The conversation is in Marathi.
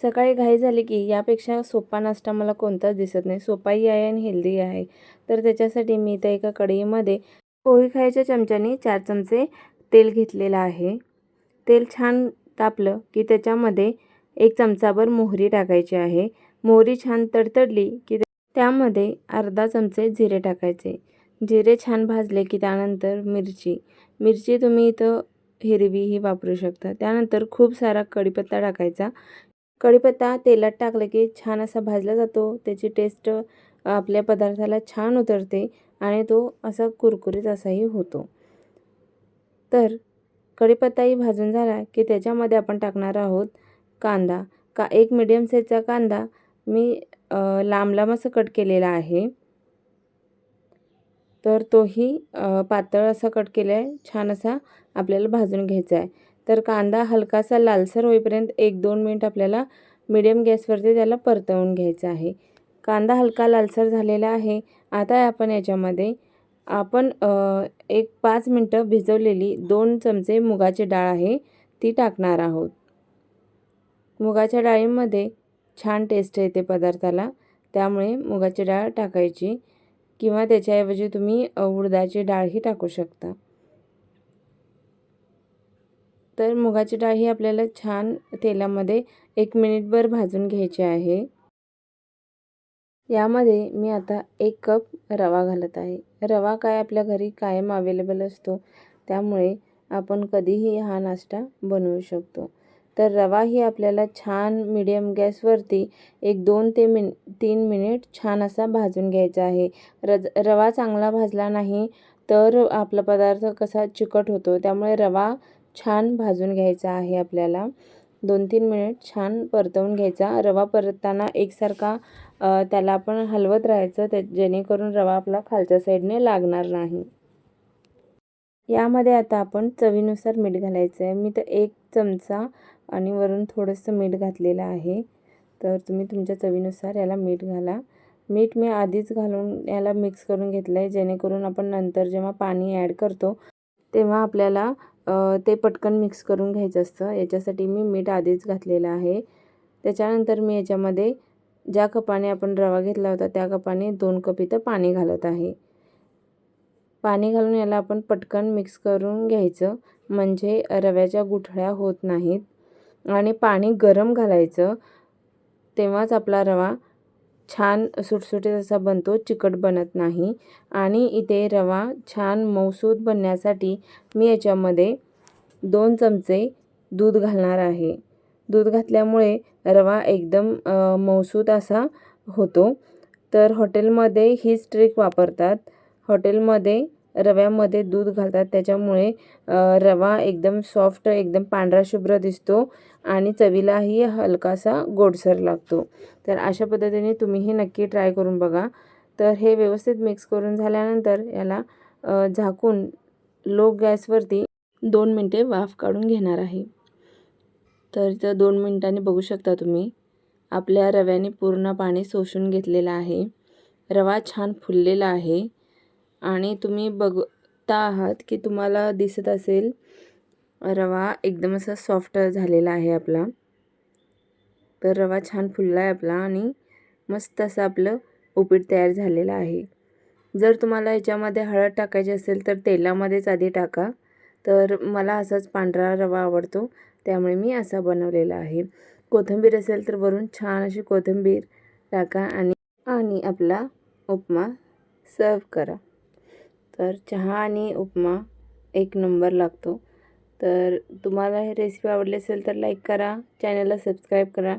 सकाळी घाई झाली की यापेक्षा सोपा नाश्ता मला कोणताच दिसत नाही. सोपाही आहे आणि हेल्दी आहे. तर त्याच्यासाठी मी इथं एका कढईमध्ये पोहे खायच्या चमच्याने चार चमचे तेल घेतलेलं आहे. तेल छान तापलं की त्याच्यामध्ये एक चमचाभर मोहरी टाकायची आहे. मोहरी छान तडतडली की त्यामध्ये अर्धा चमचे जिरे टाकायचे. जिरे छान भाजले की त्यानंतर मिरची. मिरची तुम्ही इथं हिरवीही वापरू शकता. त्यानंतर खूप सारा कढीपत्ता टाकायचा. कढीपत्ता तेलात टाकलं की छान असा भाजला जातो. त्याची टेस्ट आपल्या पदार्थाला छान उतरते आणि तो असा कुरकुरीत असाही होतो. तर कढीपत्ताही भाजून झाला की त्याच्यामध्ये आपण टाकणार आहोत कांदा. का एक मिडियम साईजचा कांदा मी लांब लांब असं कट केलेला आहे. तर तोही पातळ असा कट केला आहे छान असा आपल्याला भाजून घ्यायचा आहे. तर कांदा हलकासा लालसर होईपर्यंत एक दोन मिनिट आपल्याला मिडियम गॅसवरती त्याला परतवून घ्यायचा आहे. कांदा हलका लालसर झालेला आहे. आता आपण याच्यामध्ये आपण एक पाच मिनटं भिजवलेली दोन चमचे मुगाची डाळ आहे ती टाकणार आहोत. मुगाच्या डाळीमध्ये छान टेस्ट येते पदार्थाला. त्यामुळे मुगाची डाळ टाकायची किंवा त्याच्याऐवजी तुम्ही उडदाची डाळही टाकू शकता. तर मुगाची डाळ ही आपल्याला छान तेलामध्ये एक मिनिटभर भाजून घ्यायची आहे. यामध्ये मी आता एक कप रवा घालत आहे. रवा काय आपल्या घरी कायम अवेलेबल असतो त्यामुळे आपण कधीही हा नाश्ता बनवू शकतो. तर रवा ही आपल्याला छान मिडियम गॅसवरती एक दोन ते मिन तीन मिनिट छान असा भाजून घ्यायचा आहे. रज रवा चांगला भाजला नाही तर आपला पदार्थ कसा चिकट होतो त्यामुळे रवा छान भाजून घ्यायचा आहे आपल्याला. दोन तीन मिनिट छान परतवून घ्यायचा. रवा परतताना एकसारखा त्याला आपण हलवत राहायचं त्या जेणेकरून रवा आपला खालच्या साईडने लागणार नाही. यामध्ये आता आपण चवीनुसार मीठ घालायचं आहे मी तर एक चमचा आणि वरून थोडंसं मीठ घातलेलं आहे. तर तुम्ही तुमच्या चवीनुसार याला मीठ घाला. मीठ मी आधीच घालून याला मिक्स करून घेतलं आहे जेणेकरून आपण नंतर जेव्हा पाणी ॲड करतो तेव्हा आपल्याला ते पटकन मिक्स करून घ्यायचं असतं. याच्यासाठी मी मीठ आधीच घातलेलं आहे. त्याच्यानंतर मी याच्यामध्ये ज्या कपाने आपण रवा घेतला होता त्या कपाने दोन कप इथं पाणी घालत आहे. पाणी घालून याला आपण पटकन मिक्स करून घ्यायचं. म्हणजे रव्याच्या गुठळ्या होत नाहीत. आणि पाणी गरम घालायचं. तेव्हाच आपला रवा छान सुटसुटीत असा बनतो चिकट बनत नाही. आणि इथे रवा छान मऊसूत बनण्यासाठी मी याच्यामध्ये दोन चमचे दूध घालणार आहे. दूध घातल्यामुळे रवा एकदम मऊसूत असा होतो. तर हॉटेलमध्ये हीच ट्रिक वापरतात. हॉटेलमध्ये रव्यामध्ये दूध घालतात. त्याच्यामुळे रवा एकदम सॉफ्ट एकदम पांढरा शुभ्र दिसतो आणि चवीलाही हलकासा गोडसर लागतो. तर अशा पद्धतीने तुम्हीही नक्की ट्राय करून बघा. तर हे व्यवस्थित मिक्स करून झाल्यानंतर याला झाकून लो गॅसवरती दोन मिनटे वाफ काढून घेणार आहे. तर इथं दोन मिनटांनी बघू शकता तुम्ही आपल्या रव्याने पूर्ण पाणी शोषून घेतलेलं आहे. रवा छान फुललेला आहे. आणि तुम्ही बघता आहात की तुम्हाला दिसत असेल रवा एकदम असा सॉफ्ट झालेला आहे आपला. तर रवा छान फुलला आहे आपला आणि मस्त असं आपलं उपीट तयार झालेलं आहे. जर तुम्हाला याच्यामध्ये हळद टाकायची असेल तर तेलामध्येच आधी टाका. तर मला असाच पांढरा रवा आवडतो त्यामुळे मी असा बनवलेला आहे. कोथिंबीर असेल तर वरून छान अशी कोथिंबीर टाका आणि आणि आपला उपमा सर्व करा. तर चहा आणि उपमा एक नंबर लागतो. तर तुम्हाला हे रेसिपी आवडली असेल तर लाईक करा चॅनलला सबस्क्राईब करा.